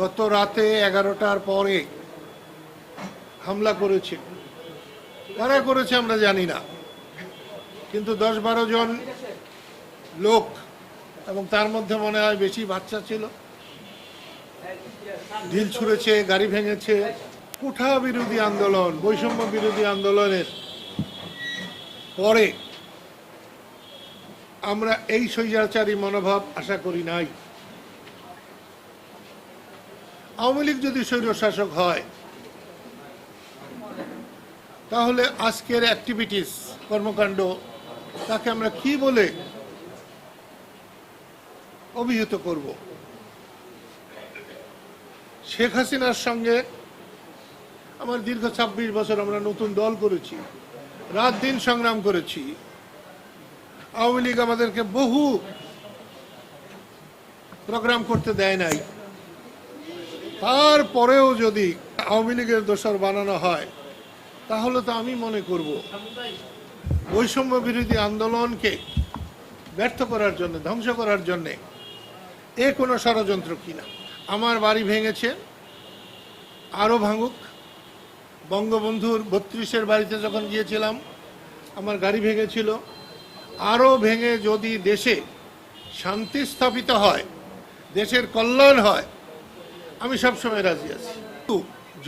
গত রাতে এগারোটার পরে হামলা করেছে। কারা করেছে আমরা জানি না। কিন্তু দশ বারো জন লোক এবং তার মধ্যে মনে হয় বেশি বাচ্চা ছিল। ঢিল ছুঁড়েছে, গাড়ি ভেঙেছে। কুঠা বিরোধী আন্দোলন, বৈষম্য বিরোধী আন্দোলনের পরে আমরা এই স্বৈরাচারী মনোভাব আশা করি নাই। আওয়ামী লীগ যদি স্বৈরশাসক হয়, তাহলে আজকের অ্যাক্টিভিটিস কর্মকাণ্ড, তাকে আমরা কি বলে অভিহিত করব? শেখ হাসিনার সঙ্গে আমার দীর্ঘ ছাব্বিশ বছর আমরা নতুন দল করেছি, রাত দিন সংগ্রাম করেছি, আওয়ামী লীগ আমাদেরকে বহু প্রোগ্রাম করতে দেয় নাই। তারপরেও যদি আওয়ামী লীগের দোষর বানানো হয়, তাহলে তো আমি মনে করব বৈষম্য বিরোধী আন্দোলনকে ব্যর্থ করার জন্য, ধ্বংস করার জন্যে এ কোনো ষড়যন্ত্র কিনা আমার বাড়ি ভেঙেছে, আরও ভাঙুক। বঙ্গবন্ধুর বত্রিশের বাড়িতে যখন গিয়েছিলাম, আমার গাড়ি ভেঙেছিল। আরও ভেঙে যদি দেশে শান্তি স্থাপিত হয়, দেশের কল্যাণ হয় আমি সবসময় রাজি আছি।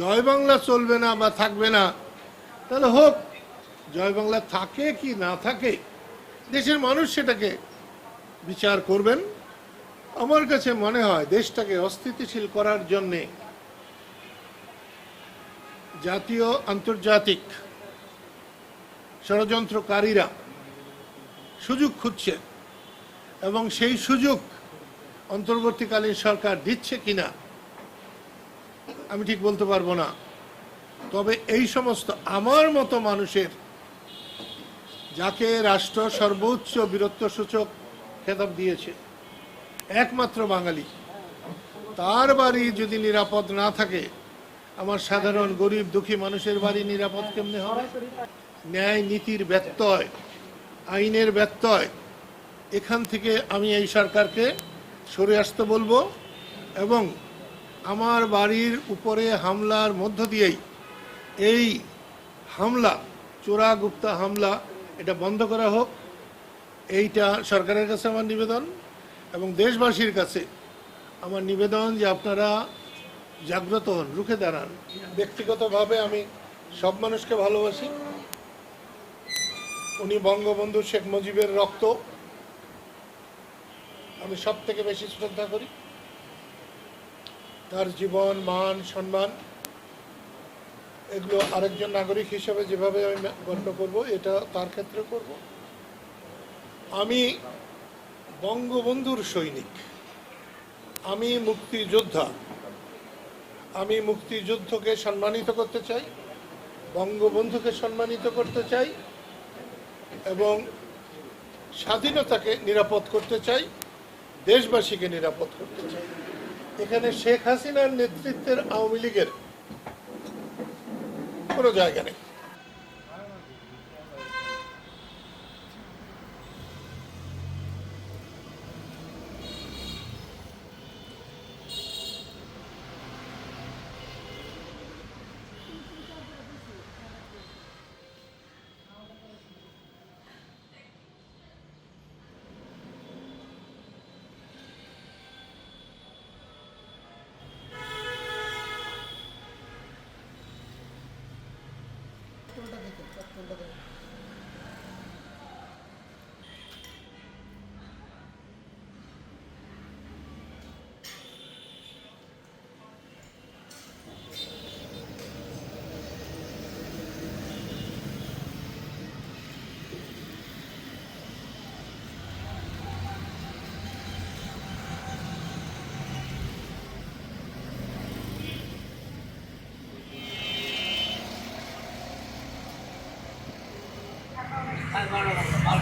জয় বাংলা চলবে না বা থাকবে না, তাহলে হোক, জয় বাংলা থাকে কি না থাকে, দেশের মানুষ সেটাকে বিচার করবেন। আমার কাছে মনে হয় দেশটাকে অস্থিতিশীল করার জন্যে জাতীয় আন্তর্জাতিক ষড়যন্ত্রকারীরা সুযোগ খুঁজছে এবং সেই সুযোগ অন্তর্বর্তীকালীন সরকার দিচ্ছে কিনা আমি ঠিক বলতে পারব না। তবে এই সমস্ত আমার মতো মানুষের, যাকে রাষ্ট্র সর্বোচ্চ বীরত্ব সূচক খেতাব দিয়েছে, একমাত্র বাঙালি, তার বাড়ি যদি নিরাপদ না থাকে, আমার সাধারণ গরিব দুঃখী মানুষের বাড়ি নিরাপদ কেমনে হবে ন্যায় নীতির ব্যত্যয়, আইনের ব্যত্যয়, এখান থেকে আমি এই সরকারকে সরে আসতে বলব এবং আমার বাড়ির উপরে হামলার মধ্য দিয়েই এই হামলা চোরা গুপ্তা হামলা, এটা বন্ধ করা হোক। এইটা সরকারের কাছে আমার নিবেদন এবং দেশবাসীর কাছে আমার নিবেদন যে আপনারা জাগ্রত হন, রুখে দাঁড়ান। ব্যক্তিগতভাবে আমি সব মানুষকে ভালোবাসি। উনি বঙ্গবন্ধু শেখ মুজিবের রক্ত। আমি সব থেকে বেশি শ্রদ্ধা করি। তার জীবন, মান, সম্মান, এগুলো আরেকজন নাগরিক হিসেবে যেভাবে আমি গণ্য করব, এটা তার ক্ষেত্রে করব। আমি বঙ্গবন্ধুর সৈনিক। আমি মুক্তিযোদ্ধা। আমি মুক্তিযুদ্ধকে সম্মানিত করতে চাই, বঙ্গবন্ধুকে সম্মানিত করতে চাই, এবং স্বাধীনতাকে নিরাপদ করতে চাই, দেশবাসীকে নিরাপদ করতে চাই। এখানে শেখ হাসিনার নেতৃত্বের আওয়ামী লীগের কোনো জায়গা নেই। கொண்டது ভালো